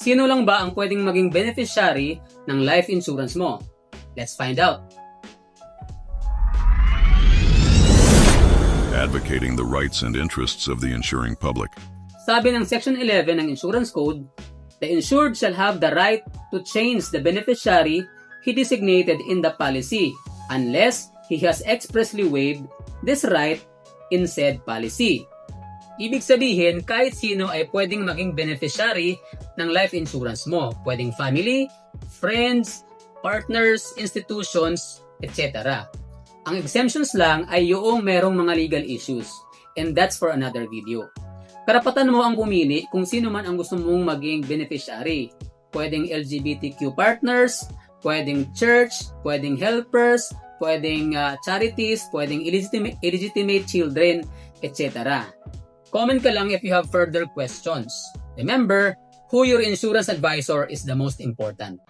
Sino lang ba ang pwedeng maging beneficiary ng life insurance mo? Let's find out. advocating the rights and interests of the insuring public. Sabi ng Section 11 ng Insurance Code, the insured shall have the right to change the beneficiary he designated in the policy unless he has expressly waived this right in said policy. Ibig sabihin, kahit sino ay pwedeng maging beneficiary ng life insurance mo. Pwedeng family, friends, partners, institutions, etc. Ang exemptions lang ay yung merong mga legal issues. And that's for another video. Karapatan mo ang pumili kung sino man ang gusto mong maging beneficiary. Pwedeng LGBTQ partners, pwedeng church, pwedeng helpers, pwedeng ah, charities, pwedeng illegitimate, illegitimate children, etc. Comment ka lang if you have further questions. Remember, who your insurance advisor is the most important.